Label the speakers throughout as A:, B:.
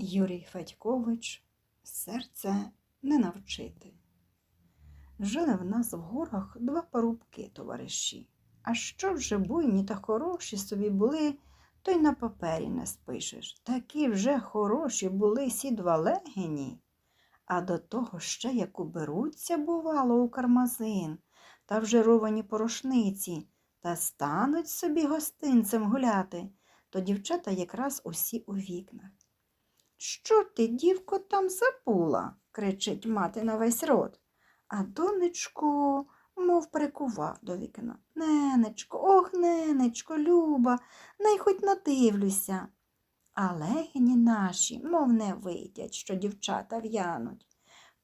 A: Юрій Федькович серце не навчити. Жили в нас в горах два парубки товариші. А що вже буйні та хороші собі були, то й на папері не спишеш. Такі вже хороші були сі два легені. А до того ще як уберуться, бувало, у кармазин та в жировані порошниці, та стануть собі гостинцем гуляти, то дівчата якраз усі у вікнах. Що ти, дівко, там забула? кричить мати на весь рот. А донечко, мов прикував до вікна. Ненечко, ох, ненечко, Люба, най хоч надивлюся. А легені наші, мов не видять, що дівчата в'януть.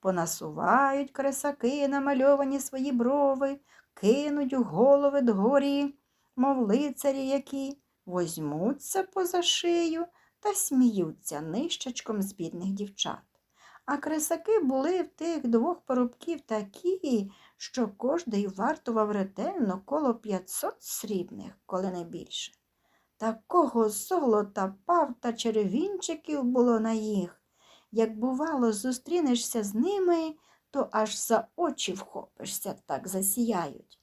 A: Понасувають кресаки, намальовані свої брови, кинуть у голови дгорі, мов лицарі які, возьмуться поза шию та сміються нищечком з бідних дівчат. А кресаки були в тих двох парубків такі, що кожний вартував ретельно коло 500 срібних, коли не більше. Такого золота, пав та черевінчиків було на їх. Як бувало, зустрінешся з ними, то аж за очі вхопишся, так засіяють.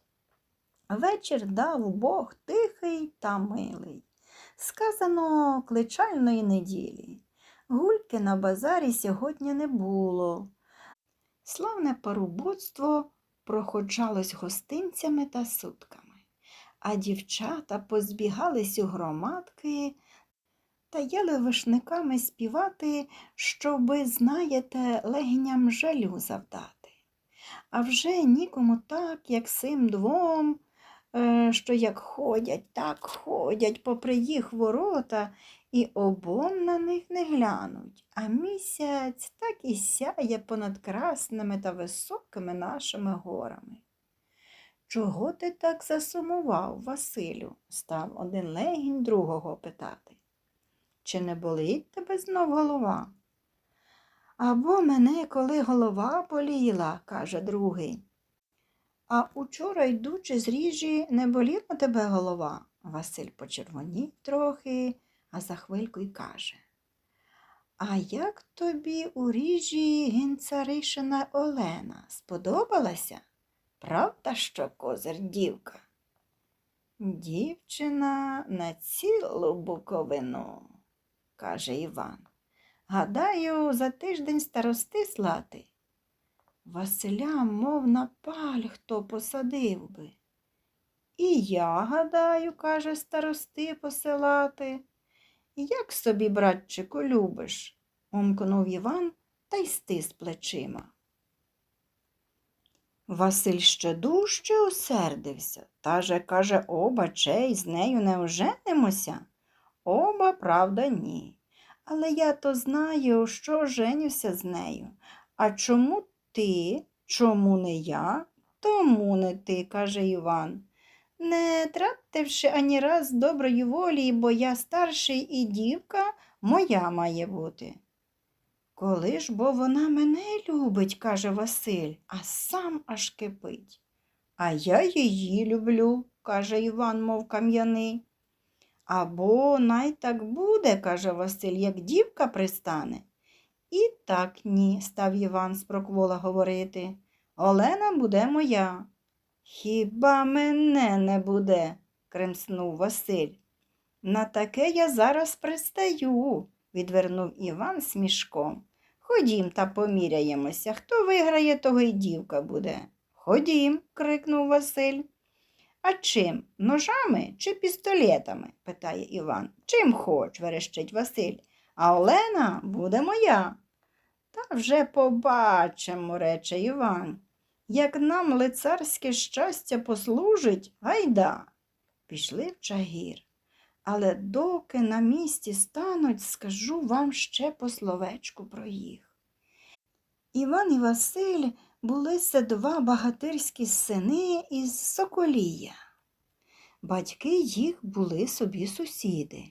A: Вечір дав Бог тихий та милий. Сказано кличальної неділі. Гульки на базарі сьогодні не було. Славне парубоцтво проходжалось гостинцями та сутками, а дівчата позбігались у громадки та єли вишниками співати, щоби, знаєте, легеням жалю завдати. А вже нікому так, як сим двом, що як ходять, так ходять попри їх ворота, і обом на них не глянуть, а місяць так і сяє понад красними та високими нашими горами. Чого ти так засумував, Василю? став один легінь другого питати. Чи не болить тебе знов голова? Або мене, коли голова боліла, каже другий. А учора, йдучи з ріжі, не боліла тебе голова? Василь почервонів трохи, а за хвильку й каже. А як тобі у ріжі гінцаришина Олена сподобалася? Правда, що козир дівка? Дівчина на цілу буковину, каже Іван. Гадаю, за тиждень старости слати. Василя, мов на паль хто посадив би. І я гадаю, каже старости посилати. Як собі, братчику, любиш? омкнув Іван та й стис плечима. Василь ще дужче осердився, та же, каже, оба чей, з нею не оженимося? Оба, правда, ні. Але я то знаю, що женюся з нею. А чому ти, чому не я? Тому не ти, каже Іван. Не тративши ані раз доброї волі, бо я старший і дівка моя має бути. Коли ж бо вона мене любить, каже Василь, а сам аж кипить. А я її люблю, каже Іван, мов кам'яний. Або най так буде, каже Василь, як дівка пристане. І так ні, став Іван спроквола говорити. Олена буде моя. Хіба мене не буде? кремснув Василь. На таке я зараз пристаю, відвернув Іван смішком. Ходім та поміряємося. Хто виграє, того й дівка буде. Ходім, крикнув Василь. А чим? Ножами чи пістолетами? питає Іван. Чим хоч, верещить Василь. А Олена буде моя. Та вже побачимо, рече Іван. Як нам лицарське щастя послужить, гайда. Пішли в чагір. Але доки на місці стануть, скажу вам ще по словечку про їх. Іван і Василь були це два багатирські сини із Соколія. Батьки їх були собі сусіди,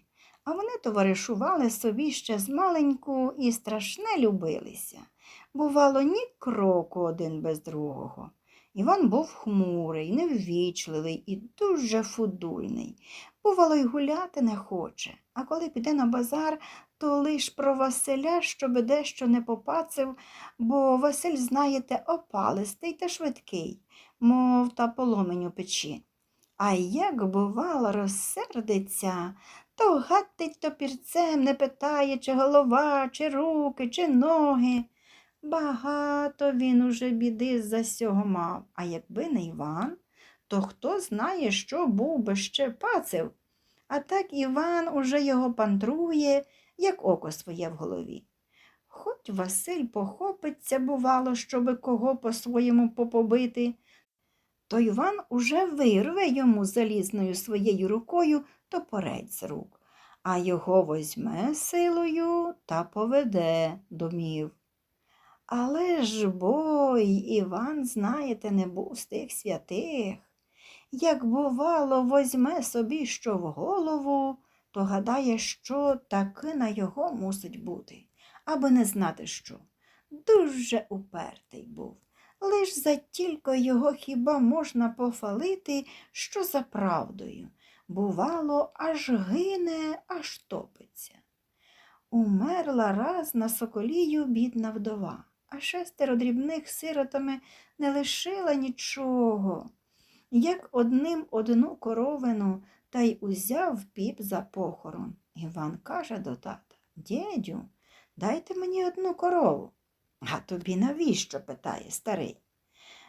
A: а вони товаришували собі ще з маленьку і страшне любилися. Бувало, ні кроку один без другого. Іван був хмурий, неввічливий і дуже фудульний. Бувало, й гуляти не хоче, а коли піде на базар, то лиш про Василя, щоб дещо не попацив, бо Василь, знаєте, опалистий та швидкий, мов та поломень у печі. А як, бувало, розсердиться, то гатить топірцем, не питає, чи голова, чи руки, чи ноги. Багато він уже біди за сього мав, а якби не Іван, то хто знає, що був би ще пацив. А так Іван уже його пантрує, як око своє в голові. Хоч Василь похопиться, бувало, щоби кого по-своєму попобити, то Іван уже вирве йому залізною своєю рукою топорець з рук, а його возьме силою та поведе домів. Але ж бой, Іван, знаєте, не був з тих святих. Як бувало, возьме собі що в голову, то гадає, що таки на його мусить бути, аби не знати що. Дуже упертий був. Лиш за тільки його хіба можна пофалити, що за правдою. Бувало, аж гине, аж топиться. Умерла раз на соколію бідна вдова, а шестеро дрібних сиротами не лишила нічого. Як одним одну коровину та й узяв піп за похорон. Іван каже до тата Дєдю, дайте мені одну корову. А тобі навіщо? питає старий.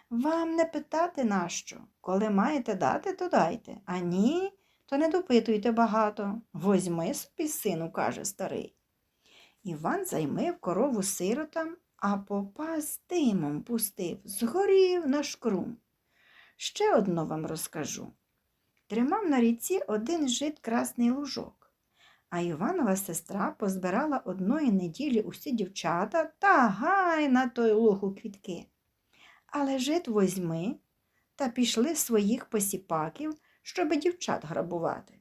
A: Вам не питати нащо. Коли маєте дати, то дайте, а ні, то не допитуйте багато. Возьми собі, сину, каже старий. Іван займив корову сиротам, а попа з димом пустив, згорів на шкрум. Ще одно вам розкажу. Тримав на ріці один жит красний лужок, а Іванова сестра позбирала одної неділі усі дівчата та гай на той луг у квітки. Але жит возьми та пішли своїх посіпаків, щоби дівчат грабувати.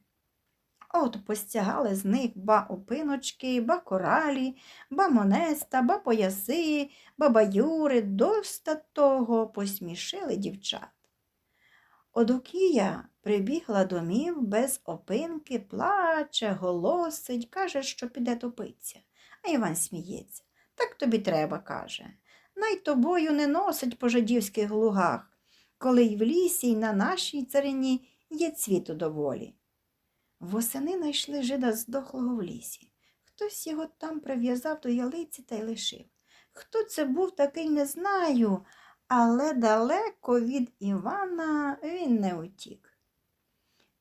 A: От постягали з них ба опиночки, ба коралі, ба монеста, ба пояси, ба баюри, доста того посмішили дівчат. Одокія прибігла домів без опинки, плаче, голосить, каже, що піде топиться. А Іван сміється. Так тобі треба, каже. Най тобою не носить по жидівських лугах, коли й в лісі, й на нашій царині є цвіту доволі. Восени знайшли жида здохлого в лісі. Хтось його там прив'язав до ялиці та й лишив. Хто це був, такий не знаю, але далеко від Івана він не утік.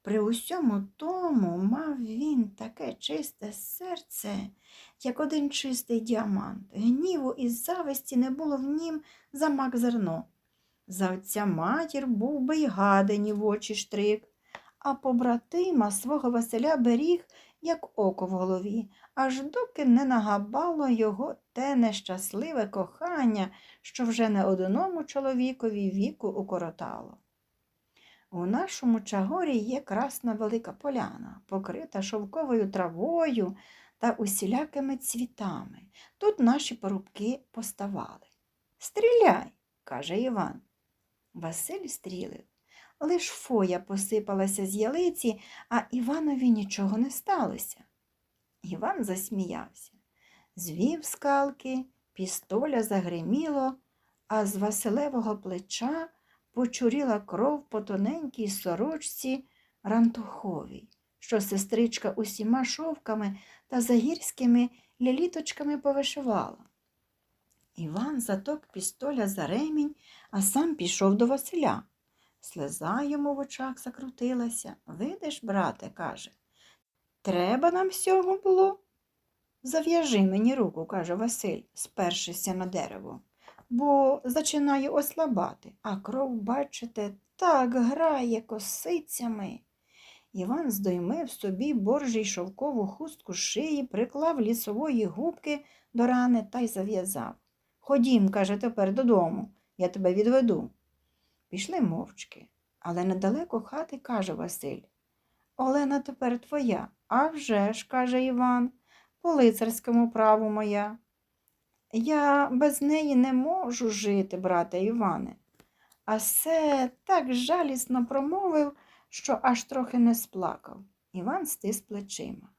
A: При усьому тому мав він таке чисте серце, як один чистий діамант. Гніву і зависті не було в нім за мак зерно. За отця матір був би й гадині в очі штрик, а побратима свого Василя беріг, як око в голові, аж доки не нагабало його те нещасливе кохання, що вже не одному чоловікові віку укоротало. У нашому чагорі є красна велика поляна, покрита шовковою травою та усілякими цвітами. Тут наші порубки поставали. Стріляй, каже Іван. Василь стрілив. Лиш фоя посипалася з ялиці, а Іванові нічого не сталося. Іван засміявся. Звів скалки, пістоля загриміло, а з Василевого плеча почуріла кров по тоненькій сорочці рантуховій, що сестричка усіма шовками та загірськими ляліточками повишивала. Іван заток пістоля за ремінь, а сам пішов до Василя. Слеза йому в очах закрутилася. Видиш, брате, каже, треба нам всього було? Зав'яжи мені руку, каже Василь, спершися на дерево, бо зачинаю ослабати, а кров, бачите, так грає косицями. Іван здоймив собі боржій шовкову хустку шиї, приклав лісової губки до рани та й зав'язав. Ходім, каже, тепер додому, я тебе відведу. Пішли мовчки, але недалеко хати каже Василь. Олена тепер твоя, а вже ж, каже Іван, по лицарському праву моя. Я без неї не можу жити, брате Іване. А все так жалісно промовив, що аж трохи не сплакав. Іван стис плечима.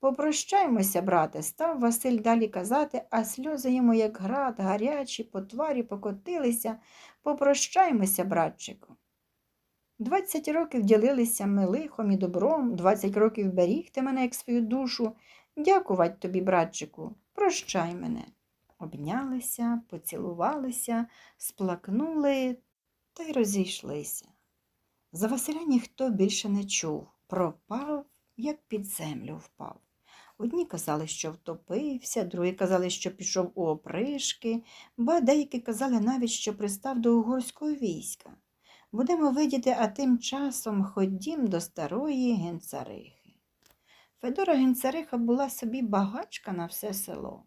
A: Попрощаймося, брате, став Василь далі казати, а сльози йому, як град, гарячі, по тварі покотилися. Попрощаймося, братчику. Двадцять років ділилися ми лихом і добром, двадцять років беріг ти мене, як свою душу. Дякувать тобі, братчику, прощай мене. Обнялися, поцілувалися, сплакнули та й розійшлися. За Василя ніхто більше не чув, пропав, як під землю впав. Одні казали, що втопився, другі казали, що пішов у опришки, ба деякі казали навіть, що пристав до угорського війська. Будемо видіти, а тим часом ходім до старої генцарихи. Федора генцариха була собі багачка на все село,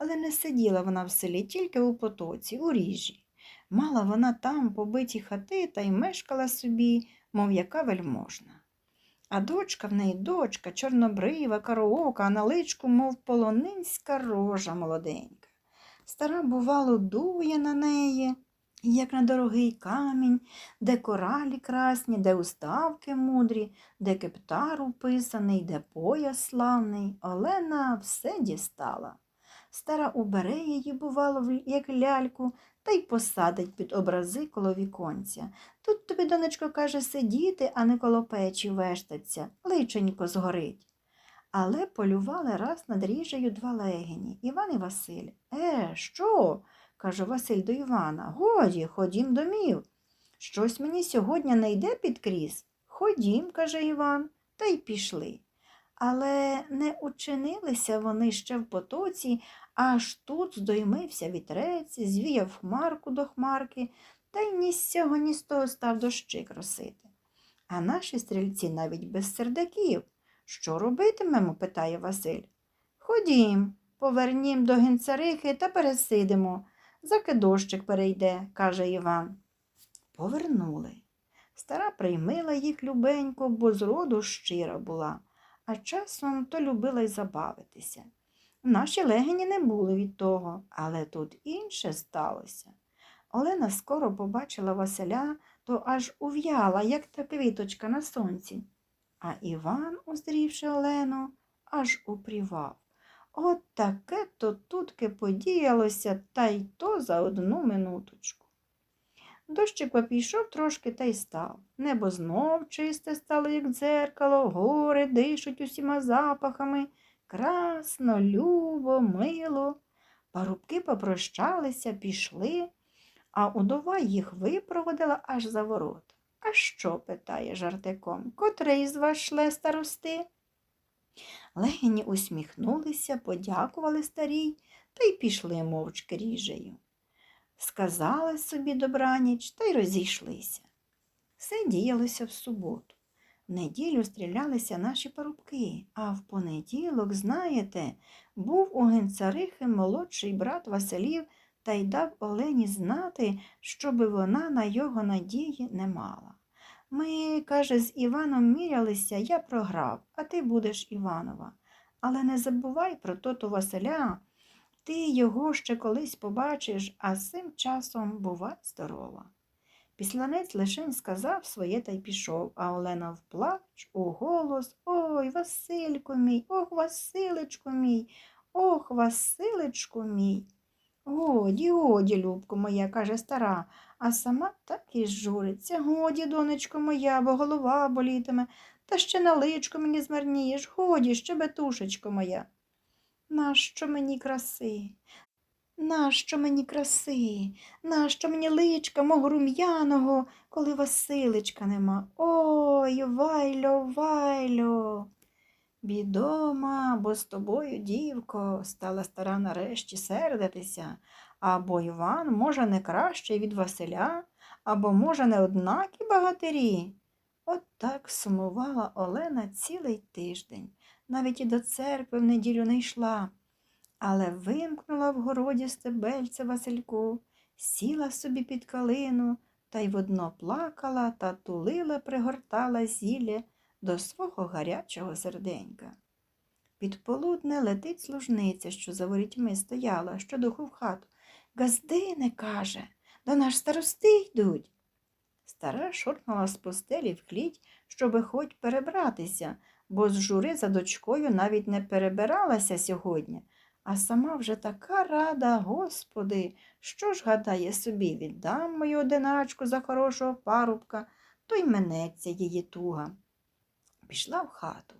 A: але не сиділа вона в селі тільки у потоці, у ріжі. Мала вона там побиті хати та й мешкала собі, мов яка вельможна. А дочка в неї дочка, чорнобрива, кароока, а на личку, мов полонинська рожа молоденька. Стара, бувало, дує на неї, як на дорогий камінь, де коралі красні, де уставки мудрі, де кептар уписаний, де пояс славний. Олена все дістала. Стара убере її, бувало, як ляльку, та й посадить під образи коло віконця. Тут тобі, донечко, каже, сидіти, а не коло печі вештаться, личенько згорить. Але полювали раз над ріжею два легені Іван і Василь. Е, що? каже Василь до Івана. Годі, ходім домів. Щось мені сьогодні не йде під кріс. Ходім, каже Іван, та й пішли. Але не учинилися вони ще в потоці, аж тут здоймився вітрець, звіяв хмарку до хмарки, та й ні з цього, ні з того став дощик росити. А наші стрільці навіть без сердаків. Що робитимемо? питає Василь. Ходім, повернім до генцарихи та пересидимо. Заки дощик перейде, каже Іван. Повернули. Стара приймила їх любенько, бо зроду щира була, а часом то любила й забавитися. Наші легені не були від того, але тут інше сталося. Олена скоро побачила Василя, то аж ув'яла, як та квіточка на сонці. А Іван, уздрівши Олену, аж упрівав. От таке то тутки подіялося, та й то за одну минуточку. Дощик попійшов трошки та й став. Небо знов чисте стало, як дзеркало, гори дишуть усіма запахами. Красно, любо, мило. Парубки попрощалися, пішли, а удова їх випроводила аж за ворота. А що? питає жартиком, котрий з вас шле старости? Легені усміхнулися, подякували старій та й пішли мовчки ріжею. Сказали собі добраніч та й розійшлися. Все діялося в суботу. В неділю стрілялися наші парубки, а в понеділок, знаєте, був у генцарихи молодший брат Василів та й дав Олені знати, щоби вона на його надії не мала. Ми, каже, з Іваном мірялися, я програв, а ти будеш Іванова. Але не забувай про тото Василя. Ти його ще колись побачиш, а з цим часом бувай здорова. Післанець лишень сказав своє та й пішов, а Олена вплач у голос Ой, Василько мій, ох, Василечко мій, ох, Василечко мій. Годі, годі, любко моя, каже стара, а сама так і журиться. Годі, донечко моя, бо голова болітиме, та ще на личко мені змарнієш, годі, щебетушечко моя. Нащо мені краси? Нащо мені краси? Нащо мені личка мого рум'яного, коли Василичка нема? Ой, вайло, вайло. Бідома, бо з тобою, дівко, стала стара нарешті сердитися, або Іван, може, не кращий від Василя, або, може, не однакі багатирі. От так сумувала Олена цілий тиждень, навіть і до церкви в неділю не йшла, але вимкнула в городі стебельце Васильку, сіла собі під калину та й водно плакала та тулила, пригортала зілля до свого гарячого серденька. Під полудне летить служниця, що за ворітьми стояла, що духу в хату. Газдине, каже, до наш старости йдуть. Стара шоркнула з постелі в кліть, щоби хоч перебратися, бо з жури за дочкою навіть не перебиралася сьогодні, а сама вже така рада, Господи, що ж гадає собі, віддам мою одиначку за хорошого парубка, то й минеться її туга. Пішла в хату.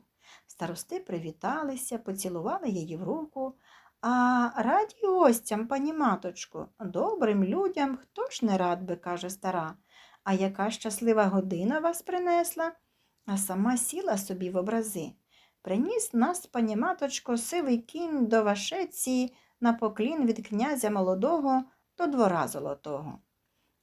A: Старости привіталися, поцілували її в руку. А раді гостям, пані маточко, добрим людям хто ж не рад би, каже стара. А яка щаслива година вас принесла? А сама сіла собі в образи. Приніс нас, пані маточко, сивий кінь до Вашеції на поклін від князя молодого до двора золотого.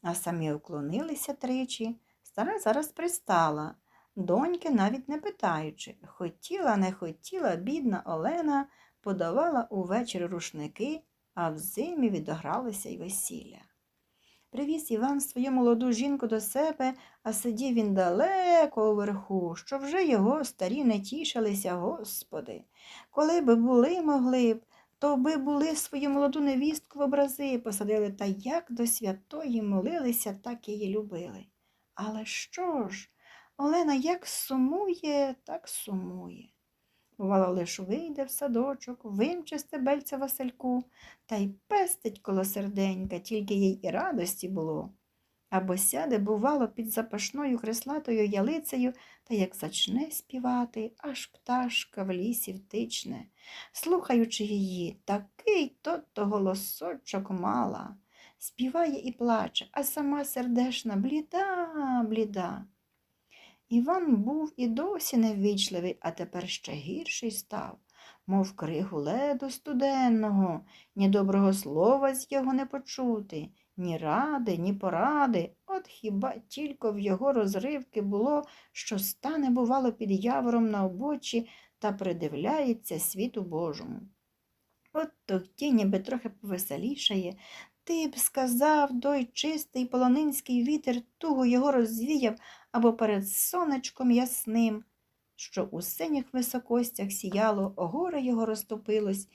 A: А самі уклонилися тричі. Стара зараз пристала, доньки навіть не питаючи. Хотіла, не хотіла, бідна Олена подавала увечері рушники, а в зимі відогралися й весілля. Привіз Іван свою молоду жінку до себе, а сидів він далеко уверху, що вже його старі не тішилися, Господи. Коли би були могли б, то би були свою молоду невістку в образи посадили, та як до святої молилися, так її любили. Але що ж, Олена як сумує, так сумує. Бувало, лиш вийде в садочок, вимче стебельця Васильку, та й пестить коло серденька, тільки їй і радості було. Або сяде, бувало, під запашною креслатою ялицею, та як зачне співати, аж пташка в лісі втичне. Слухаючи її, такий то-то голосочок мала. Співає і плаче, а сама сердешна бліда, бліда. Іван був і досі неввічливий, а тепер ще гірший став, мов кригу леду студенного, ні доброго слова з його не почути, ні ради, ні поради. От хіба тільки в його розривки було, що стане, бувало, під явором на обочі та придивляється світу Божому. От тоді ніби трохи повеселішає, ти б сказав, той чистий полонинський вітер туго його розвіяв або перед сонечком ясним, що у синіх високостях сіяло, горе його розтопилось,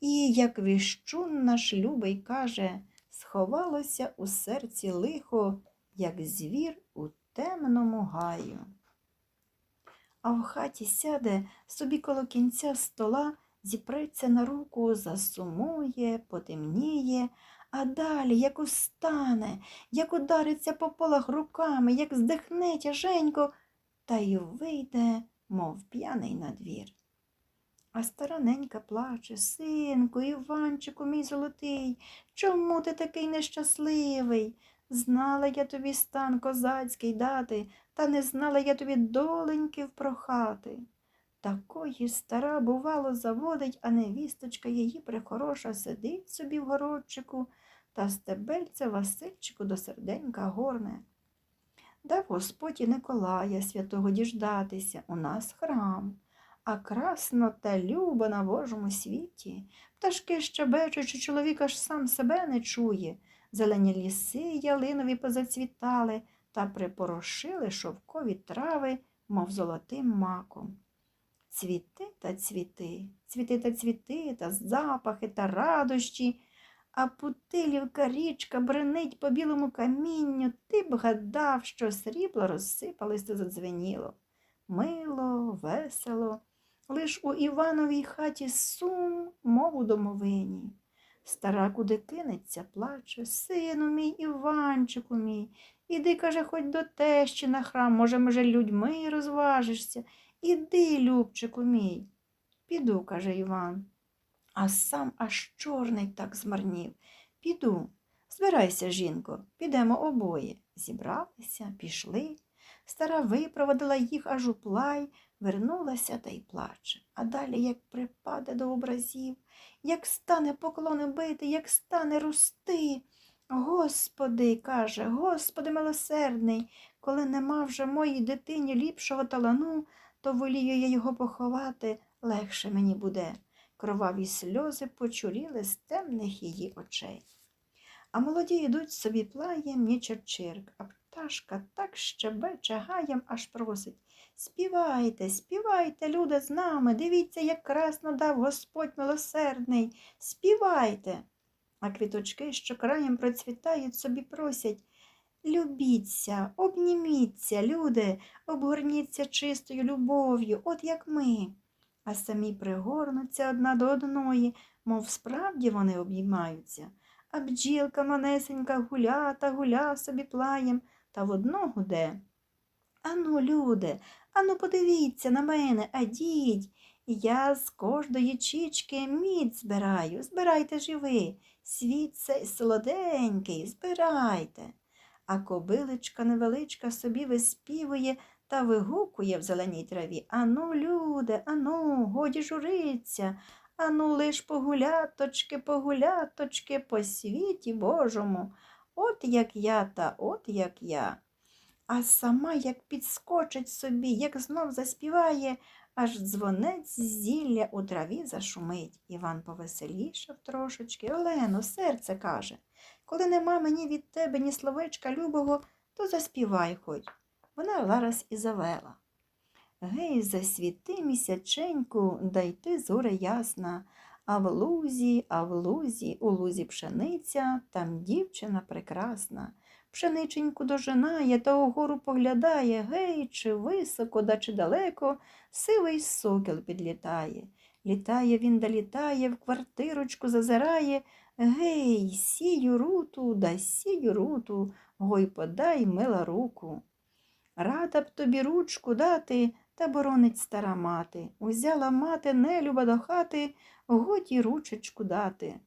A: і, як віщун наш любий каже, сховалося у серці лихо, як звір у темному гаю. А в хаті сяде собі коло кінця стола, зіпреться на руку, засумує, потемніє, а далі, як устане, як удариться по полах руками, як здихне тяженько, та й вийде, мов п'яний на двір. А стара ненька плаче, синку, Іванчику, мій золотий, чому ти такий нещасливий? Знала я тобі стан козацький дати, та не знала я тобі доленьки впрохати. Такої стара, бувало, заводить, а невісточка її прихороша сидить собі в городчику та стебельце Васильчику до серденька горне. Дав Господь і Николая святого діждатися, у нас храм, а красно та любо на Божому світі. Пташки щебечуть, що чоловік аж сам себе не чує. Зелені ліси ялинові позацвітали та припорошили шовкові трави, мов золотим маком. Цвіти та цвіти, цвіти та цвіти, та запахи та радощі, а путилівка річка бренить по білому камінню, ти б гадав, що срібло розсипалось та задзвеніло. Мило, весело, лиш у Івановій хаті сум, мов у домовині. Стара куди кинеться, плаче, сину мій, Іванчику мій, іди, каже, хоч до тещі на храм, може, може, людьми розважишся. Іди, Любчику мій. Піду, каже Іван. А сам аж чорний так змарнів. Піду. Збирайся, жінко, підемо обоє. Зібралися, пішли. Стара випроводила їх аж у плай, вернулася та й плаче. А далі, як припаде до образів, як стане поклони бити, як стане рости. Господи, каже, Господи милосердний, коли нема вже моїй дитині ліпшого талану, то волію я його поховати, легше мені буде. Кроваві сльози почуріли з темних її очей. А молоді йдуть собі плаєм, нічер чирк, а пташка так щебече гаєм, аж просить Співайте, співайте, люди, з нами, дивіться, як красно дав Господь милосердний, співайте. А квіточки, що краєм процвітають, собі просять Любіться, обніміться, люди, обгорніться чистою любов'ю, от як ми. А самі пригорнуться одна до одної, мов справді вони обіймаються. А бджілка манесенька гуля та гуля собі плаєм, та в одно гуде. Ану, люди, ану, подивіться на мене, адіть. Я з кожної чічки мід збираю, збирайте ж і ви. Світ цей солоденький, збирайте. А кобилечка невеличка собі виспівує та вигукує в зеленій траві. Ану, люди, ану, годі журиться, ану, лиш погуляточки, погуляточки по світі Божому. От як я та от як я. А сама як підскочить собі, як знов заспіває, аж дзвонець зілля у траві зашумить. Іван повеселішав трошечки. Олено, серце каже, коли нема мені від тебе ні словечка любого, то заспівай хоч. Вона зараз і завела. Гей, засвіти місяченьку, дай ти зоре ясна, а в лузі, а в лузі, у лузі пшениця, там дівчина прекрасна. Пшениченьку дожинає та угору поглядає, гей, чи високо, да чи далеко, сивий сокіл підлітає. Літає він да літає, в квартирочку зазирає, гей, сію руту, да сію руту, гой подай мила руку. Рада б тобі ручку дати, та боронить стара мати. Узяла мати нелюба до хати, годі ручечку дати.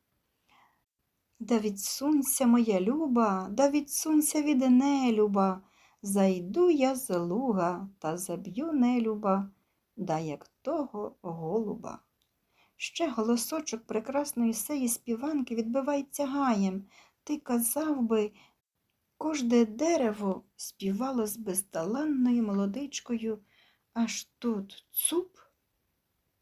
A: Да відсунься, моя люба, да відсунься від нелюба. Зайду я з луга та заб'ю нелюба, да як того голуба. Ще голосочок прекрасної сеї співанки відбивається гаєм. Ти казав би, кожне дерево співало з безталанною молодичкою, аж тут цуп.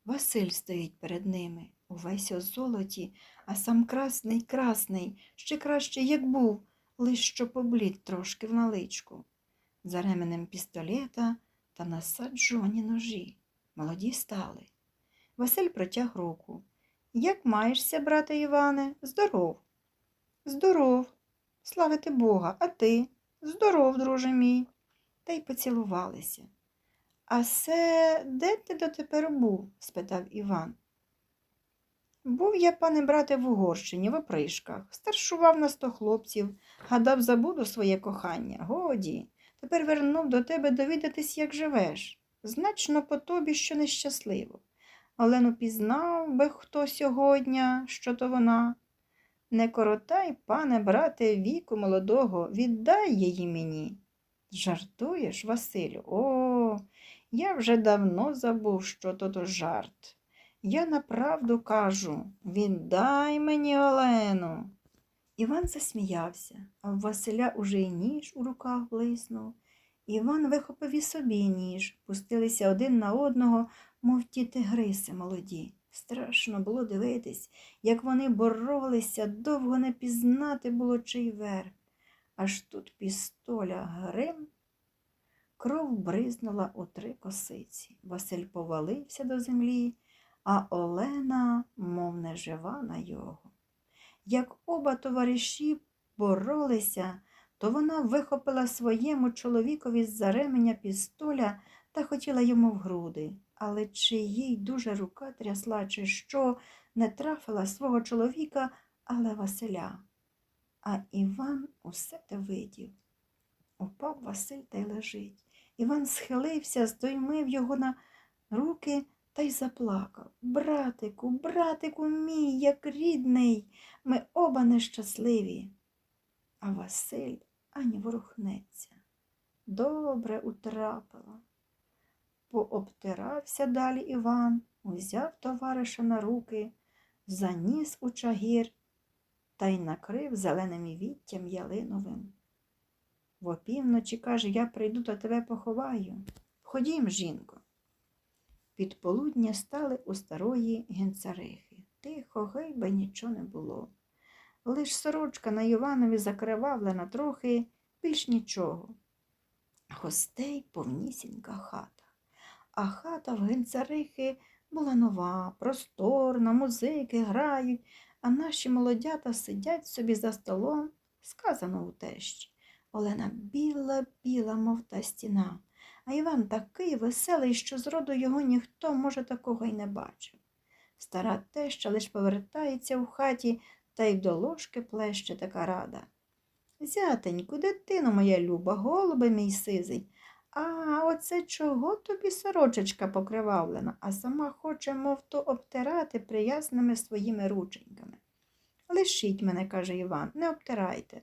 A: Василь стоїть перед ними, увесь у золоті, а сам красний красний, ще краще, як був, лиш що поблід трошки в наличку. За ременем пістолета та насаджувані ножі. Молоді стали. Василь протяг руку. Як маєшся, брате Іване? Здоров. Здоров. Славити Бога, а ти? Здоров, друже мій. Та й поцілувалися. А се де ти дотепер був? спитав Іван. Був я, пане брате, в Угорщині, в опришках, старшував на сто хлопців, гадав, забуду своє кохання. Годі, тепер вернув до тебе довідатись, як живеш. Значно по тобі, що нещасливо. Олену пізнав би хто сьогодні, що то вона. Не коротай, пане брате, віку молодого, віддай її мені. Жартуєш, Василю? О, я вже давно забув, що то то жарт. Я направду кажу, віддай мені Олену. Іван засміявся, а в Василя уже й ніж у руках блиснув. Іван вихопив і собі ніж, пустилися один на одного, мов ті тигриси молоді. Страшно було дивитись, як вони боролися, довго не пізнати було чий верх. Аж тут пістоля грим. Кров бризнула у три косиці. Василь повалився до землі, а Олена, мов не жива на його. Як оба товариші боролися, то вона вихопила своєму чоловікові з-за ременя пістоля та хотіла йому в груди. Але чи їй дуже рука трясла, чи що, не трафила свого чоловіка, але Василя. А Іван усе те видів. Упав Василь та й лежить. Іван схилився, здоймив його на руки та й заплакав. Братику, братику мій, як рідний, ми оба нещасливі. А Василь ані ворухнеться. Добре утрапила. Пообтирався далі Іван, узяв товариша на руки, заніс у чагір та й накрив зеленим віттям ялиновим. В опівночі, каже, я прийду та тебе поховаю. Ходім, жінко. Під полудня стали у старої генцарихи. Тихо, гейба нічого не було. Лиш сорочка на Іванові закривавлена трохи, більш нічого. Гостей повнісінька хата. А хата в генцарихи була нова, просторна, музики грають, а наші молодята сидять собі за столом, сказано у тещі. Олена біла, біла, мов та стіна, а Іван такий веселий, що зроду його ніхто, може, такого й не бачив. Стара теща лиш повертається у хаті та й до ложки плеще така рада. Зятеньку, дитино моя люба, голубе мій сизий. А оце чого тобі сорочечка покривавлена, а сама хоче, мов то обтирати приязними своїми рученьками. Лишіть мене, каже Іван, не обтирайте.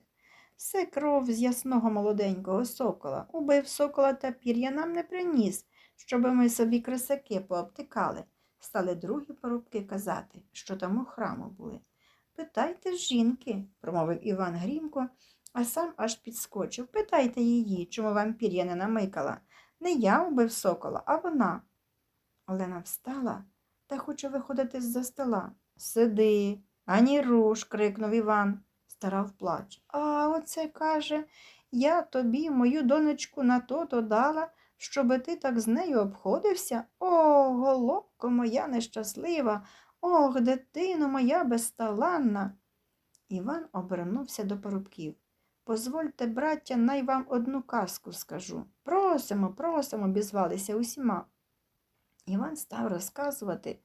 A: Все кров з ясного молоденького сокола. Убив сокола та пір'я нам не приніс, щоби ми собі крисаки пообтикали. Стали другі порубки казати, що там у храму були. Питайте жінки, промовив Іван грімко, а сам аж підскочив. Питайте її, чому вам пір'я не намикала. Не я убив сокола, а вона. Олена встала та хоче виходити з-за стола. Сиди, ані руш, крикнув Іван, стара в плач. А оце каже, я тобі мою донечку на то-то дала, щоби ти так з нею обходився. О, голубко моя нещаслива, ох, дитино моя безталанна. Іван обернувся до парубків. Позвольте, браття, най вам одну казку скажу. Просимо, просимо, обізвалися усіма. Іван став розказувати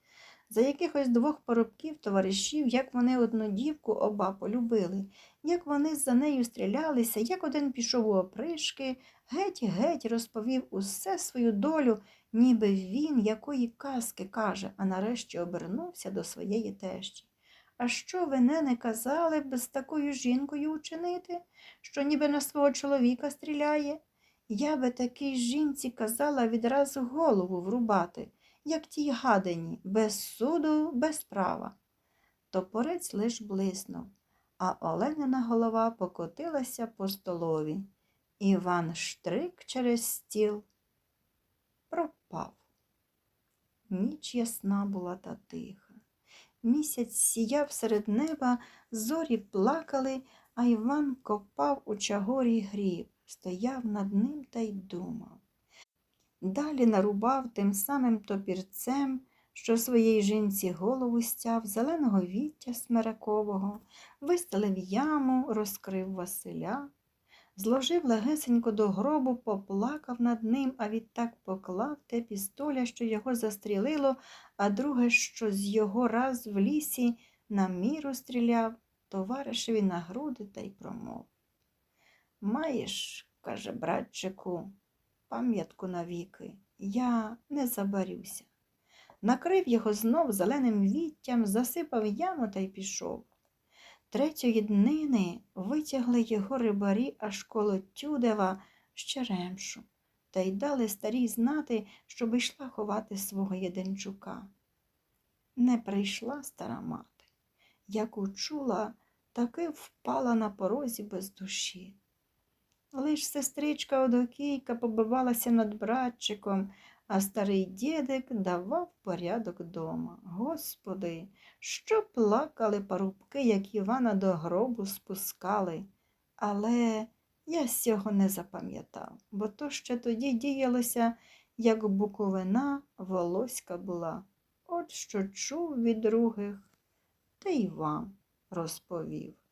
A: за якихось двох парубків товаришів, як вони одну дівку оба полюбили, як вони за нею стрілялися, як один пішов у опришки, геть-геть розповів усе свою долю, ніби він якої казки каже, а нарешті обернувся до своєї тещі. А що ви не, казали б з такою жінкою учинити, що ніби на свого чоловіка стріляє? Я би такій жінці казала відразу голову врубати, як тій гадині, без суду, без права. Топорець лиш блиснув, а Оленина голова покотилася по столові. Іван штрик через стіл пропав. Ніч ясна була та тиха. Місяць сіяв серед неба, зорі плакали, а Іван копав у чагорі гріб, стояв над ним та й думав. Далі нарубав тим самим топірцем, що своїй жінці голову стяв зеленого віття смеракового, вистелив яму, розкрив Василя, зложив легесенько до гробу, поплакав над ним, а відтак поклав те пістоля, що його застрілило, а друге, що з його раз в лісі на міру стріляв, товаришеві на груди та й промов. Маєш, каже братчику, пам'ятку навіки, я не забарюся. Накрив його знов зеленим віттям, засипав яму та й пішов. Третьої днини витягли його рибарі аж коло Тюдева з Черемшу та й дали старій знати, щоб йшла ховати свого єдинчука. Не прийшла стара мати. Як учула, таки впала на порозі без душі. Лиш сестричка Одокійка побивалася над братчиком, а старий дідик давав порядок дома. Господи, що плакали парубки, як Івана до гробу спускали. Але я сього не запам'ятав, бо то ще тоді діялося, як буковина волоська була. От що чув від других, та й вам розповів.